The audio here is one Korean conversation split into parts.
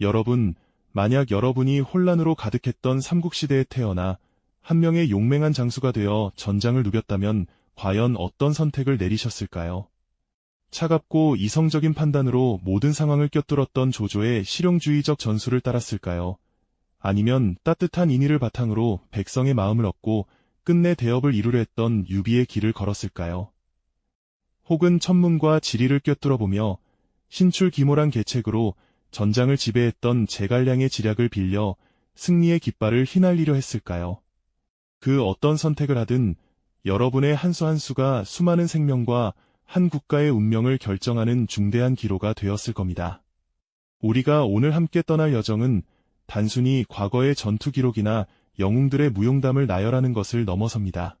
여러분, 만약 여러분이 혼란으로 가득했던 삼국시대에 태어나 한 명의 용맹한 장수가 되어 전장을 누볐다면 과연 어떤 선택을 내리셨을까요? 차갑고 이성적인 판단으로 모든 상황을 꿰뚫었던 조조의 실용주의적 전술을 따랐을까요? 아니면 따뜻한 인의를 바탕으로 백성의 마음을 얻고 끝내 대업을 이루려 했던 유비의 길을 걸었을까요? 혹은 천문과 지리를 꿰뚫어보며 신출기모란 계책으로 전장을 지배했던 제갈량의 지략을 빌려 승리의 깃발을 휘날리려 했을까요? 그 어떤 선택을 하든 여러분의 한수 한 수가 수많은 생명과 한 국가의 운명을 결정하는 중대한 기로가 되었을 겁니다. 우리가 오늘 함께 떠날 여정은 단순히 과거의 전투 기록이나 영웅들의 무용담을 나열하는 것을 넘어섭니다.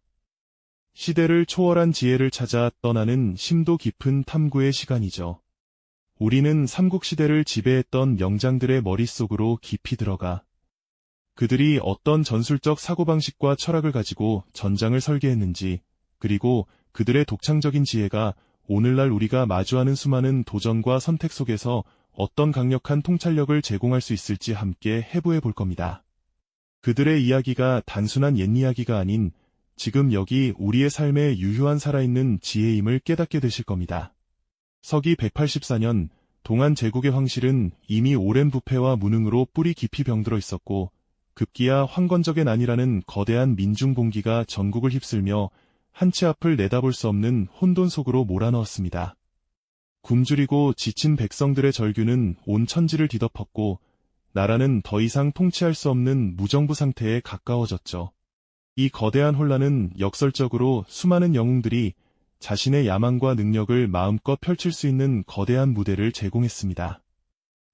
시대를 초월한 지혜를 찾아 떠나는 심도 깊은 탐구의 시간이죠. 우리는 삼국시대를 지배했던 명장들의 머릿속으로 깊이 들어가 그들이 어떤 전술적 사고방식과 철학을 가지고 전장을 설계했는지, 그리고 그들의 독창적인 지혜가 오늘날 우리가 마주하는 수많은 도전과 선택 속에서 어떤 강력한 통찰력을 제공할 수 있을지 함께 해부해 볼 겁니다. 그들의 이야기가 단순한 옛 이야기가 아닌 지금 여기 우리의 삶에 유효한 살아있는 지혜임을 깨닫게 되실 겁니다. 서기 184년 동안 제국의 황실은 이미 오랜 부패와 무능으로 뿌리 깊이 병들어 있었고 급기야 황건적의 난이라는 거대한 민중봉기가 전국을 휩쓸며 한치 앞을 내다볼 수 없는 혼돈 속으로 몰아넣었습니다. 굶주리고 지친 백성들의 절규는 온 천지를 뒤덮었고 나라는 더 이상 통치할 수 없는 무정부 상태에 가까워졌죠. 이 거대한 혼란은 역설적으로 수많은 영웅들이 자신의 야망과 능력을 마음껏 펼칠 수 있는 거대한 무대를 제공했습니다.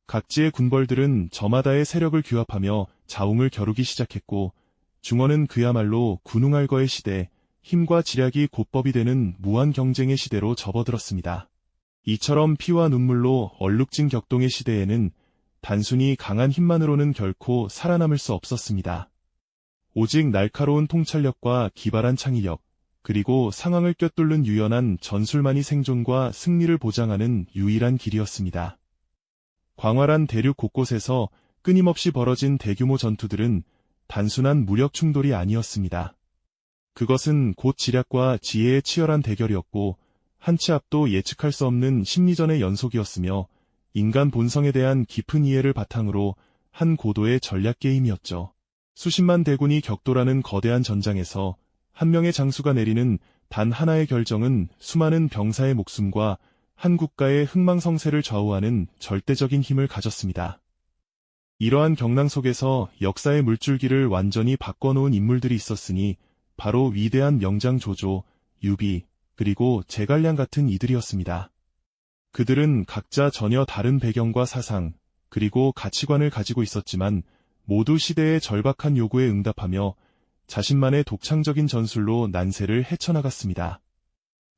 각지의 군벌들은 저마다의 세력을 규합하며 자웅을 겨루기 시작했고 중원은 그야말로 군웅할거의 시대, 힘과 지략이 곧법이 되는 무한 경쟁의 시대로 접어들었습니다. 이처럼 피와 눈물로 얼룩진 격동의 시대에는 단순히 강한 힘만으로는 결코 살아남을 수 없었습니다. 오직 날카로운 통찰력과 기발한 창의력, 그리고 상황을 꿰뚫는 유연한 전술만이 생존과 승리를 보장하는 유일한 길이었습니다. 광활한 대륙 곳곳에서 끊임없이 벌어진 대규모 전투들은 단순한 무력 충돌이 아니었습니다. 그것은 곧 지략과 지혜의 치열한 대결이었고 한치 앞도 예측할 수 없는 심리전의 연속이었으며 인간 본성에 대한 깊은 이해를 바탕으로 한 고도의 전략 게임이었죠. 수십만 대군이 격돌하는 거대한 전장에서 한 명의 장수가 내리는 단 하나의 결정은 수많은 병사의 목숨과 한 국가의 흥망성쇠를 좌우하는 절대적인 힘을 가졌습니다. 이러한 경랑 속에서 역사의 물줄기를 완전히 바꿔놓은 인물들이 있었으니 바로 위대한 명장 조조, 유비, 그리고 제갈량 같은 이들이었습니다. 그들은 각자 전혀 다른 배경과 사상, 그리고 가치관을 가지고 있었지만 모두 시대의 절박한 요구에 응답하며 자신만의 독창적인 전술로 난세를 헤쳐나갔습니다.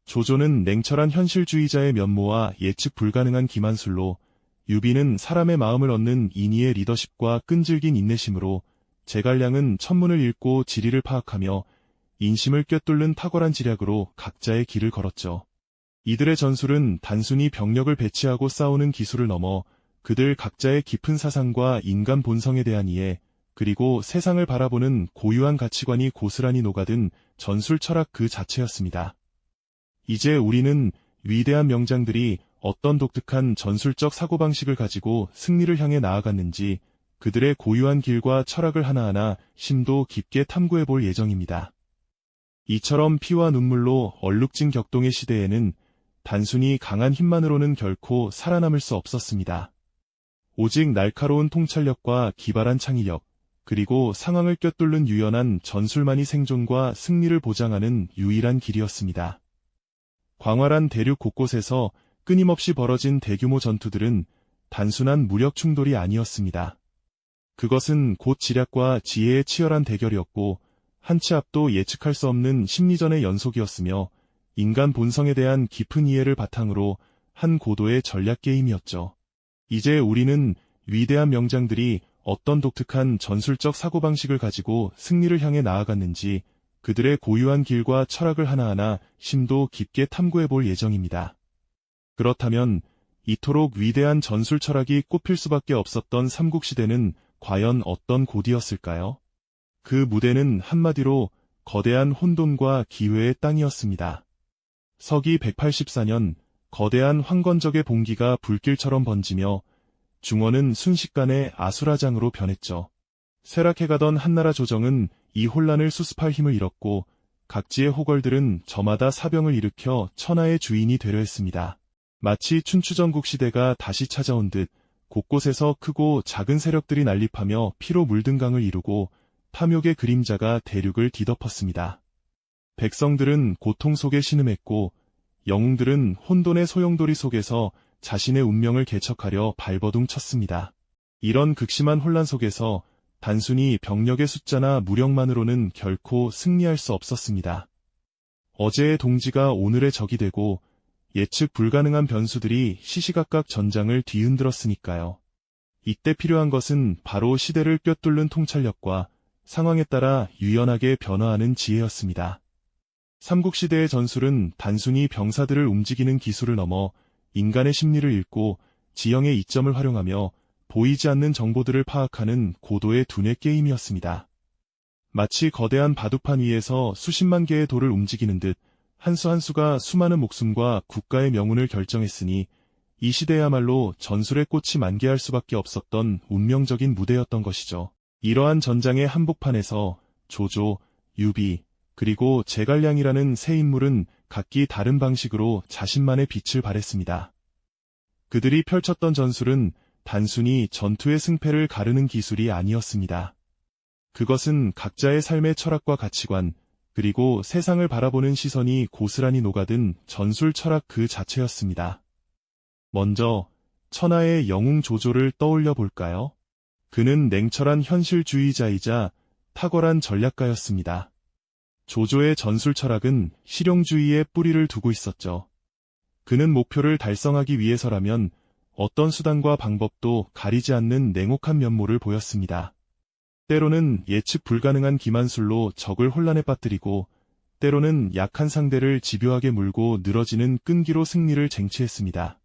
조조는 냉철한 현실주의자의 면모와 예측 불가능한 기만술로 유비는 사람의 마음을 얻는 인의의 리더십과 끈질긴 인내심으로 제갈량은 천문을 읽고 지리를 파악하며 인심을 꿰뚫는 탁월한 지략으로 각자의 길을 걸었죠. 이들의 전술은 단순히 병력을 배치하고 싸우는 기술을 넘어 그들 각자의 깊은 사상과 인간 본성에 대한 이해, 그리고 세상을 바라보는 고유한 가치관이 고스란히 녹아든 전술 철학 그 자체였습니다. 이제 우리는 위대한 명장들이 어떤 독특한 전술적 사고방식을 가지고 승리를 향해 나아갔는지 그들의 고유한 길과 철학을 하나하나 심도 깊게 탐구해 볼 예정입니다. 이처럼 피와 눈물로 얼룩진 격동의 시대에는 단순히 강한 힘만으로는 결코 살아남을 수 없었습니다. 오직 날카로운 통찰력과 기발한 창의력, 그리고 상황을 꿰뚫는 유연한 전술만이 생존과 승리를 보장하는 유일한 길이었습니다. 광활한 대륙 곳곳에서 끊임없이 벌어진 대규모 전투들은 단순한 무력 충돌이 아니었습니다. 그것은 곧 지략과 지혜의 치열한 대결이었고 한치 앞도 예측할 수 없는 심리전의 연속이었으며 인간 본성에 대한 깊은 이해를 바탕으로 한 고도의 전략 게임이었죠. 이제 우리는 위대한 명장들이 어떤 독특한 전술적 사고방식을 가지고 승리를 향해 나아갔는지 그들의 고유한 길과 철학을 하나하나 심도 깊게 탐구해 볼 예정입니다. 그렇다면 이토록 위대한 전술 철학이 꼽힐 수밖에 없었던 삼국시대는 과연 어떤 곳이었을까요? 그 무대는 한마디로 거대한 혼돈과 기회의 땅이었습니다. 서기 184년 거대한 황건적의 봉기가 불길처럼 번지며 중원은 순식간에 아수라장으로 변했죠. 쇠락해가던 한나라 조정은 이 혼란을 수습할 힘을 잃었고 각지의 호걸들은 저마다 사병을 일으켜 천하의 주인이 되려 했습니다. 마치 춘추전국 시대가 다시 찾아온 듯 곳곳에서 크고 작은 세력들이 난립하며 피로 물든 강을 이루고 탐욕의 그림자가 대륙을 뒤덮었습니다. 백성들은 고통 속에 신음했고 영웅들은 혼돈의 소용돌이 속에서 자신의 운명을 개척하려 발버둥 쳤습니다. 이런 극심한 혼란 속에서 단순히 병력의 숫자나 무력만으로는 결코 승리할 수 없었습니다. 어제의 동지가 오늘의 적이 되고 예측 불가능한 변수들이 시시각각 전장을 뒤흔들었으니까요. 이때 필요한 것은 바로 시대를 꿰뚫는 통찰력과 상황에 따라 유연하게 변화하는 지혜였습니다. 삼국시대의 전술은 단순히 병사들을 움직이는 기술을 넘어 인간의 심리를 읽고 지형의 이점을 활용하며 보이지 않는 정보들을 파악하는 고도의 두뇌 게임이었습니다. 마치 거대한 바둑판 위에서 수십만 개의 돌을 움직이는 듯 한 수 한 수가 수많은 목숨과 국가의 명운을 결정했으니 이 시대야말로 전술의 꽃이 만개할 수밖에 없었던 운명적인 무대였던 것이죠. 이러한 전장의 한복판에서 조조, 유비, 그리고 제갈량이라는 세 인물은 각기 다른 방식으로 자신만의 빛을 발했습니다. 그들이 펼쳤던 전술은 단순히 전투의 승패를 가르는 기술이 아니었습니다. 그것은 각자의 삶의 철학과 가치관, 그리고 세상을 바라보는 시선이 고스란히 녹아든 전술 철학 그 자체였습니다. 먼저 천하의 영웅 조조를 떠올려 볼까요? 그는 냉철한 현실주의자이자 탁월한 전략가였습니다. 조조의 전술 철학은 실용주의에 뿌리를 두고 있었죠. 그는 목표를 달성하기 위해서라면 어떤 수단과 방법도 가리지 않는 냉혹한 면모를 보였습니다. 때로는 예측 불가능한 기만술로 적을 혼란에 빠뜨리고 때로는 약한 상대를 집요하게 물고 늘어지는 끈기로 승리를 쟁취했습니다.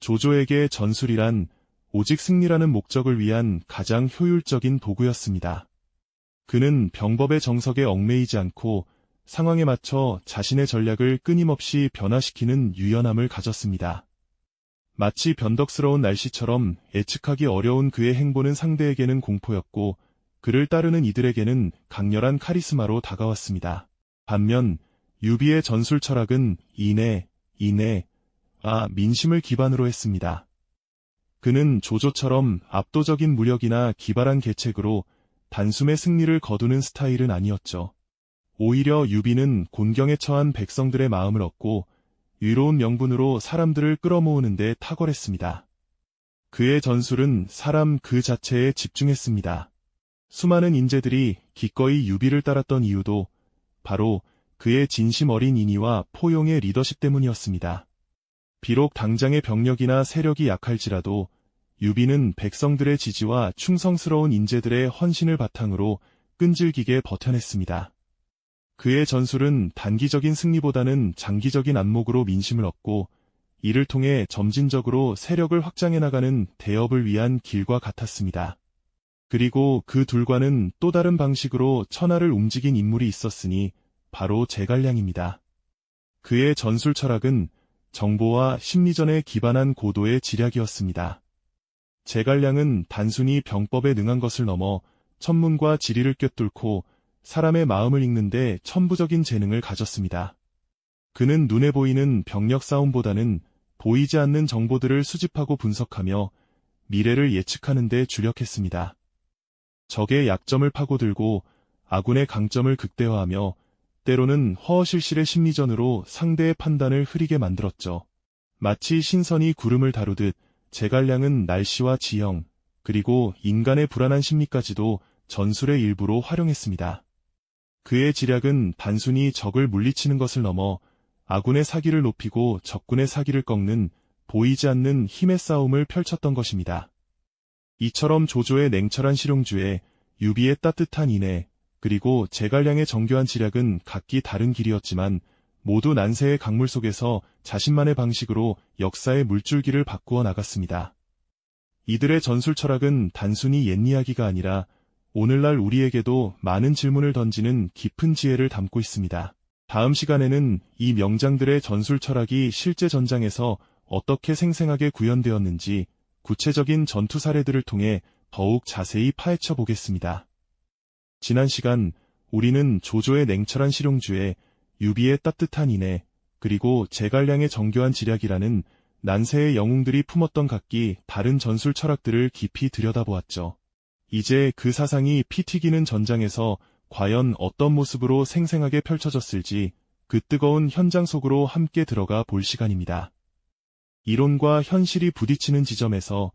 조조에게 전술이란 오직 승리라는 목적을 위한 가장 효율적인 도구였습니다. 그는 병법의 정석에 얽매이지 않고 상황에 맞춰 자신의 전략을 끊임없이 변화시키는 유연함을 가졌습니다. 마치 변덕스러운 날씨처럼 예측하기 어려운 그의 행보는 상대에게는 공포였고 그를 따르는 이들에게는 강렬한 카리스마로 다가왔습니다. 반면 유비의 전술 철학은 인내, 인내, 아 민심을 기반으로 했습니다. 그는 조조처럼 압도적인 무력이나 기발한 계책으로 단숨에 승리를 거두는 스타일은 아니었죠. 오히려 유비는 곤경에 처한 백성들의 마음을 얻고 위로운 명분으로 사람들을 끌어모으는 데 탁월했습니다. 그의 전술은 사람 그 자체에 집중했습니다. 수많은 인재들이 기꺼이 유비를 따랐던 이유도 바로 그의 진심 어린 인의와 포용의 리더십 때문이었습니다. 비록 당장의 병력이나 세력이 약할지라도 유비는 백성들의 지지와 충성스러운 인재들의 헌신을 바탕으로 끈질기게 버텨냈습니다. 그의 전술은 단기적인 승리보다는 장기적인 안목으로 민심을 얻고 이를 통해 점진적으로 세력을 확장해 나가는 대업을 위한 길과 같았습니다. 그리고 그 둘과는 또 다른 방식으로 천하를 움직인 인물이 있었으니 바로 제갈량입니다. 그의 전술 철학은 정보와 심리전에 기반한 고도의 지략이었습니다. 제갈량은 단순히 병법에 능한 것을 넘어 천문과 지리를 꿰뚫고 사람의 마음을 읽는데 천부적인 재능을 가졌습니다. 그는 눈에 보이는 병력 싸움보다는 보이지 않는 정보들을 수집하고 분석하며 미래를 예측하는 데 주력했습니다. 적의 약점을 파고들고 아군의 강점을 극대화하며 때로는 허허실실의 심리전으로 상대의 판단을 흐리게 만들었죠. 마치 신선이 구름을 다루듯 제갈량은 날씨와 지형, 그리고 인간의 불안한 심리까지도 전술의 일부로 활용했습니다. 그의 지략은 단순히 적을 물리치는 것을 넘어 아군의 사기를 높이고 적군의 사기를 꺾는 보이지 않는 힘의 싸움을 펼쳤던 것입니다. 이처럼 조조의 냉철한 실용주에 유비의 따뜻한 인애, 그리고 제갈량의 정교한 지략은 각기 다른 길이었지만 모두 난세의 강물 속에서 자신만의 방식으로 역사의 물줄기를 바꾸어 나갔습니다. 이들의 전술 철학은 단순히 옛 이야기가 아니라 오늘날 우리에게도 많은 질문을 던지는 깊은 지혜를 담고 있습니다. 다음 시간에는 이 명장들의 전술 철학이 실제 전장에서 어떻게 생생하게 구현되었는지 구체적인 전투 사례들을 통해 더욱 자세히 파헤쳐 보겠습니다. 지난 시간 우리는 조조의 냉철한 실용주에 유비의 따뜻한 인애, 그리고 제갈량의 정교한 지략이라는 난세의 영웅들이 품었던 각기 다른 전술 철학들을 깊이 들여다보았죠. 이제 그 사상이 피 튀기는 전장에서 과연 어떤 모습으로 생생하게 펼쳐졌을지 그 뜨거운 현장 속으로 함께 들어가 볼 시간입니다. 이론과 현실이 부딪히는 지점에서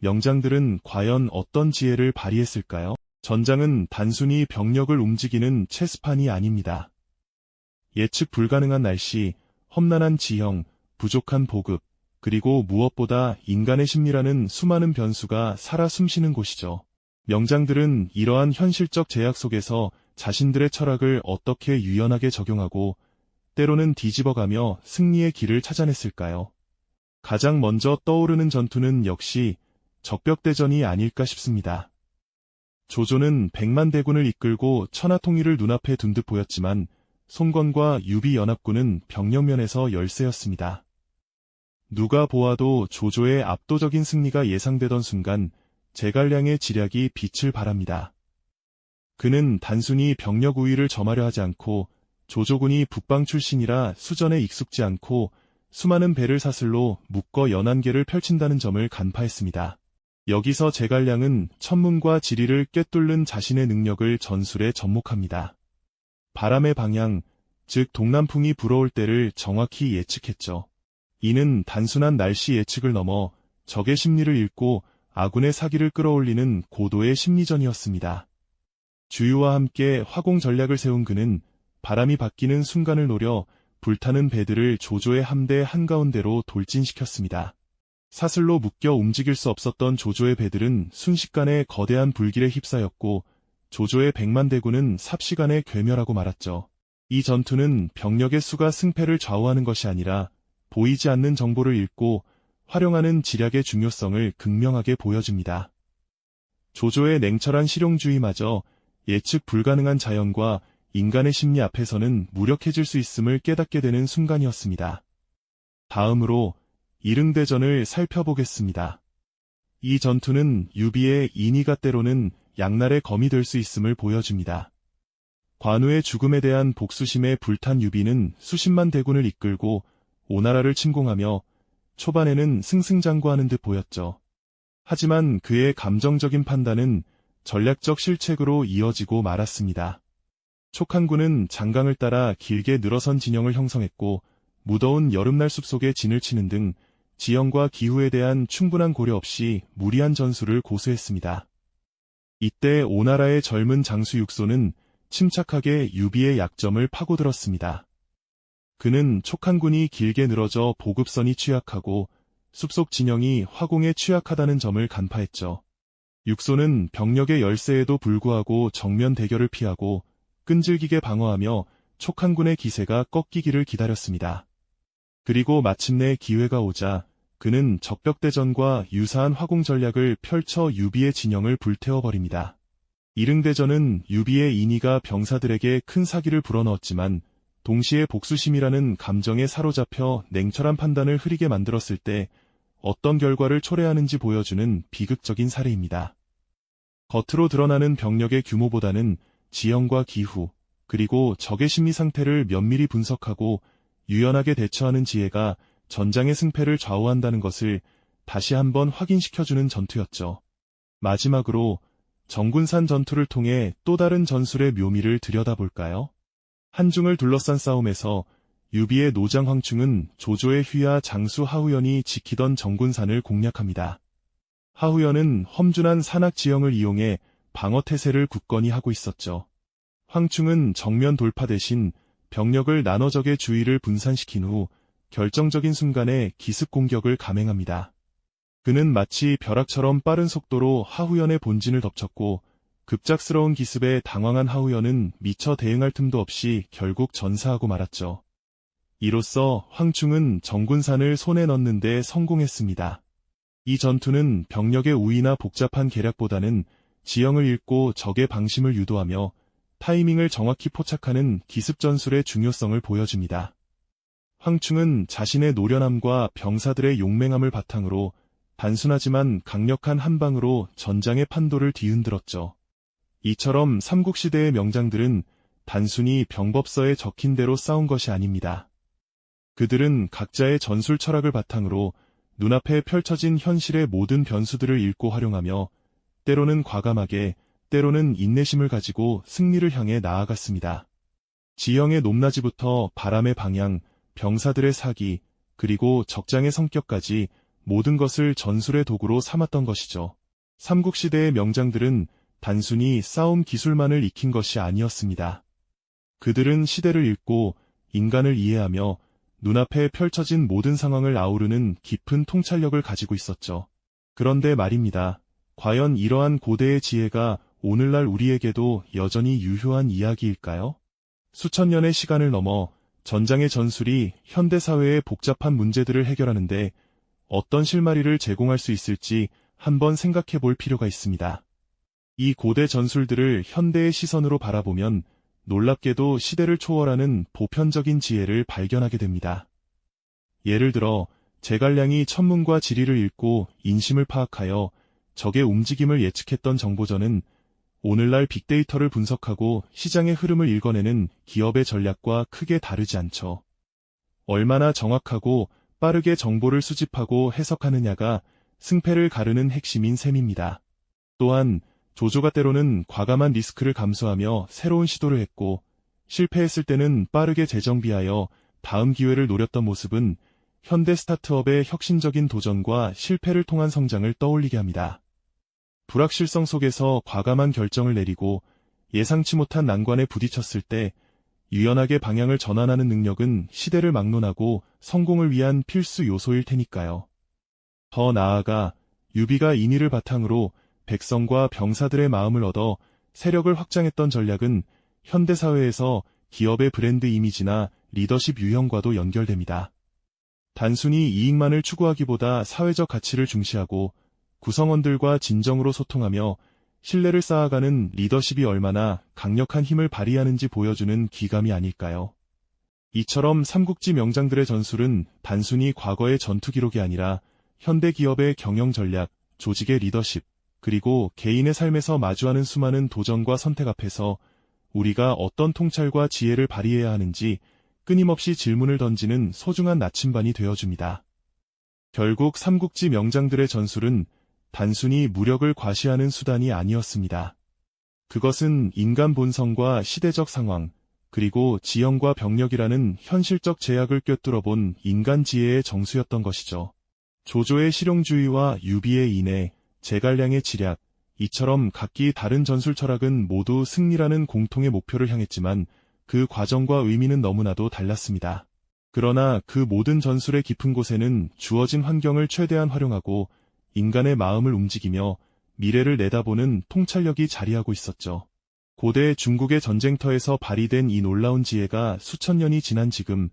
명장들은 과연 어떤 지혜를 발휘했을까요? 전장은 단순히 병력을 움직이는 체스판이 아닙니다. 예측 불가능한 날씨, 험난한 지형, 부족한 보급, 그리고 무엇보다 인간의 심리라는 수많은 변수가 살아 숨쉬는 곳이죠. 명장들은 이러한 현실적 제약 속에서 자신들의 철학을 어떻게 유연하게 적용하고 때로는 뒤집어가며 승리의 길을 찾아냈을까요? 가장 먼저 떠오르는 전투는 역시 적벽대전이 아닐까 싶습니다. 조조는 백만 대군을 이끌고 천하통일을 눈앞에 둔 듯 보였지만 송건과 유비연합군은 병력면에서 열세였습니다. 누가 보아도 조조의 압도적인 승리가 예상되던 순간 제갈량의 지략이 빛을 발합니다. 그는 단순히 병력 우위를 점하려 하지 않고 조조군이 북방 출신이라 수전에 익숙지 않고 수많은 배를 사슬로 묶어 연안계를 펼친다는 점을 간파했습니다. 여기서 제갈량은 천문과 지리를 꿰뚫는 자신의 능력을 전술에 접목합니다. 바람의 방향, 즉 동남풍이 불어올 때를 정확히 예측했죠. 이는 단순한 날씨 예측을 넘어 적의 심리를 읽고 아군의 사기를 끌어올리는 고도의 심리전이었습니다. 주유와 함께 화공 전략을 세운 그는 바람이 바뀌는 순간을 노려 불타는 배들을 조조의 함대 한가운데로 돌진시켰습니다. 사슬로 묶여 움직일 수 없었던 조조의 배들은 순식간에 거대한 불길에 휩싸였고 조조의 백만 대군은 삽시간에 괴멸하고 말았죠. 이 전투는 병력의 수가 승패를 좌우하는 것이 아니라 보이지 않는 정보를 읽고 활용하는 지략의 중요성을 극명하게 보여줍니다. 조조의 냉철한 실용주의마저 예측 불가능한 자연과 인간의 심리 앞에서는 무력해질 수 있음을 깨닫게 되는 순간이었습니다. 다음으로 이릉대전을 살펴보겠습니다. 이 전투는 유비의 인이가 때로는 양날의 검이 될 수 있음을 보여줍니다. 관우의 죽음에 대한 복수심에 불탄 유비는 수십만 대군을 이끌고 오나라를 침공하며 초반에는 승승장구하는 듯 보였죠. 하지만 그의 감정적인 판단은 전략적 실책으로 이어지고 말았습니다. 촉한군은 장강을 따라 길게 늘어선 진영을 형성했고 무더운 여름날 숲속에 진을 치는 등 지형과 기후에 대한 충분한 고려 없이 무리한 전술을 고수했습니다. 이때 오나라의 젊은 장수 육소는 침착하게 유비의 약점을 파고들었습니다. 그는 촉한군이 길게 늘어져 보급선이 취약하고 숲속 진영이 화공에 취약하다는 점을 간파했죠. 육소는 병력의 열세에도 불구하고 정면 대결을 피하고 끈질기게 방어하며 촉한군의 기세가 꺾이기를 기다렸습니다. 그리고 마침내 기회가 오자 그는 적벽대전과 유사한 화공 전략을 펼쳐 유비의 진영을 불태워버립니다. 이릉대전은 유비의 인의가 병사들에게 큰 사기를 불어넣었지만 동시에 복수심이라는 감정에 사로잡혀 냉철한 판단을 흐리게 만들었을 때 어떤 결과를 초래하는지 보여주는 비극적인 사례입니다. 겉으로 드러나는 병력의 규모보다는 지형과 기후, 그리고 적의 심리 상태를 면밀히 분석하고 유연하게 대처하는 지혜가 전장의 승패를 좌우한다는 것을 다시 한번 확인시켜주는 전투였죠. 마지막으로 정군산 전투를 통해 또 다른 전술의 묘미를 들여다볼까요? 한중을 둘러싼 싸움에서 유비의 노장 황충은 조조의 휘하 장수 하우연이 지키던 정군산을 공략합니다. 하우연은 험준한 산악 지형을 이용해 방어 태세를 굳건히 하고 있었죠. 황충은 정면 돌파 대신 병력을 나눠 적의 주의를 분산시킨 후 결정적인 순간에 기습 공격을 감행합니다. 그는 마치 벼락처럼 빠른 속도로 하우연의 본진을 덮쳤고 급작스러운 기습에 당황한 하우연은 미처 대응할 틈도 없이 결국 전사하고 말았죠. 이로써 황충은 정군산을 손에 넣는 데 성공했습니다. 이 전투는 병력의 우위나 복잡한 계략보다는 지형을 읽고 적의 방심을 유도하며 타이밍을 정확히 포착하는 기습 전술의 중요성을 보여줍니다. 황충은 자신의 노련함과 병사들의 용맹함을 바탕으로 단순하지만 강력한 한 방으로 전장의 판도를 뒤흔들었죠. 이처럼 삼국시대의 명장들은 단순히 병법서에 적힌 대로 싸운 것이 아닙니다. 그들은 각자의 전술 철학을 바탕으로 눈앞에 펼쳐진 현실의 모든 변수들을 읽고 활용하며 때로는 과감하게, 때로는 인내심을 가지고 승리를 향해 나아갔습니다. 지형의 높낮이부터 바람의 방향, 병사들의 사기, 그리고 적장의 성격까지 모든 것을 전술의 도구로 삼았던 것이죠. 삼국시대의 명장들은 단순히 싸움 기술만을 익힌 것이 아니었습니다. 그들은 시대를 읽고 인간을 이해하며 눈앞에 펼쳐진 모든 상황을 아우르는 깊은 통찰력을 가지고 있었죠. 그런데 말입니다. 과연 이러한 고대의 지혜가 오늘날 우리에게도 여전히 유효한 이야기일까요? 수천 년의 시간을 넘어 전장의 전술이 현대 사회의 복잡한 문제들을 해결하는데 어떤 실마리를 제공할 수 있을지 한번 생각해 볼 필요가 있습니다. 이 고대 전술들을 현대의 시선으로 바라보면 놀랍게도 시대를 초월하는 보편적인 지혜를 발견하게 됩니다. 예를 들어 제갈량이 천문과 지리를 읽고 인심을 파악하여 적의 움직임을 예측했던 정보전은 오늘날 빅데이터를 분석하고 시장의 흐름을 읽어내는 기업의 전략과 크게 다르지 않죠. 얼마나 정확하고 빠르게 정보를 수집하고 해석하느냐가 승패를 가르는 핵심인 셈입니다. 또한 조조가 때로는 과감한 리스크를 감수하며 새로운 시도를 했고 실패했을 때는 빠르게 재정비하여 다음 기회를 노렸던 모습은 현대 스타트업의 혁신적인 도전과 실패를 통한 성장을 떠올리게 합니다. 불확실성 속에서 과감한 결정을 내리고 예상치 못한 난관에 부딪혔을 때 유연하게 방향을 전환하는 능력은 시대를 막론하고 성공을 위한 필수 요소일 테니까요. 더 나아가 유비가 인의를 바탕으로 백성과 병사들의 마음을 얻어 세력을 확장했던 전략은 현대사회에서 기업의 브랜드 이미지나 리더십 유형과도 연결됩니다. 단순히 이익만을 추구하기보다 사회적 가치를 중시하고 구성원들과 진정으로 소통하며 신뢰를 쌓아가는 리더십이 얼마나 강력한 힘을 발휘하는지 보여주는 기감이 아닐까요? 이처럼 삼국지 명장들의 전술은 단순히 과거의 전투 기록이 아니라 현대 기업의 경영 전략, 조직의 리더십, 그리고 개인의 삶에서 마주하는 수많은 도전과 선택 앞에서 우리가 어떤 통찰과 지혜를 발휘해야 하는지 끊임없이 질문을 던지는 소중한 나침반이 되어줍니다. 결국 삼국지 명장들의 전술은 단순히 무력을 과시하는 수단이 아니었습니다. 그것은 인간 본성과 시대적 상황, 그리고 지형과 병력이라는 현실적 제약을 꿰뚫어 본 인간 지혜의 정수였던 것이죠. 조조의 실용주의와 유비의 인애, 제갈량의 지략, 이처럼 각기 다른 전술 철학은 모두 승리라는 공통의 목표를 향했지만 그 과정과 의미는 너무나도 달랐습니다. 그러나 그 모든 전술의 깊은 곳에는 주어진 환경을 최대한 활용하고 인간의 마음을 움직이며 미래를 내다보는 통찰력이 자리하고 있었죠. 고대 중국의 전쟁터에서 발휘된 이 놀라운 지혜가 수천 년이 지난 지금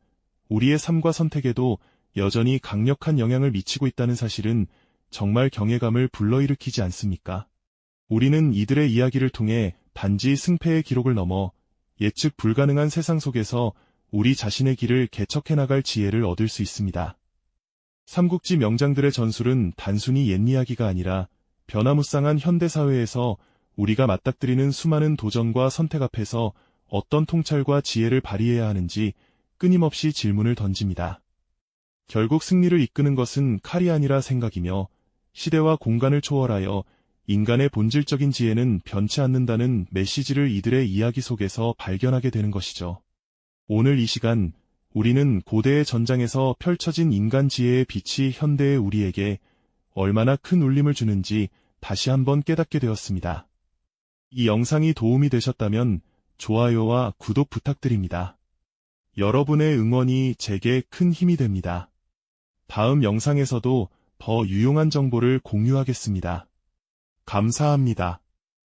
우리의 삶과 선택에도 여전히 강력한 영향을 미치고 있다는 사실은 정말 경외감을 불러일으키지 않습니까? 우리는 이들의 이야기를 통해 단지 승패의 기록을 넘어 예측 불가능한 세상 속에서 우리 자신의 길을 개척해 나갈 지혜를 얻을 수 있습니다. 삼국지 명장들의 전술은 단순히 옛 이야기가 아니라 변화무쌍한 현대사회에서 우리가 맞닥뜨리는 수많은 도전과 선택 앞에서 어떤 통찰과 지혜를 발휘해야 하는지 끊임없이 질문을 던집니다. 결국 승리를 이끄는 것은 칼이 아니라 생각이며 시대와 공간을 초월하여 인간의 본질적인 지혜는 변치 않는다는 메시지를 이들의 이야기 속에서 발견하게 되는 것이죠. 오늘 이 시간 우리는 고대의 전장에서 펼쳐진 인간 지혜의 빛이 현대의 우리에게 얼마나 큰 울림을 주는지 다시 한번 깨닫게 되었습니다. 이 영상이 도움이 되셨다면 좋아요와 구독 부탁드립니다. 여러분의 응원이 제게 큰 힘이 됩니다. 다음 영상에서도 더 유용한 정보를 공유하겠습니다. 감사합니다.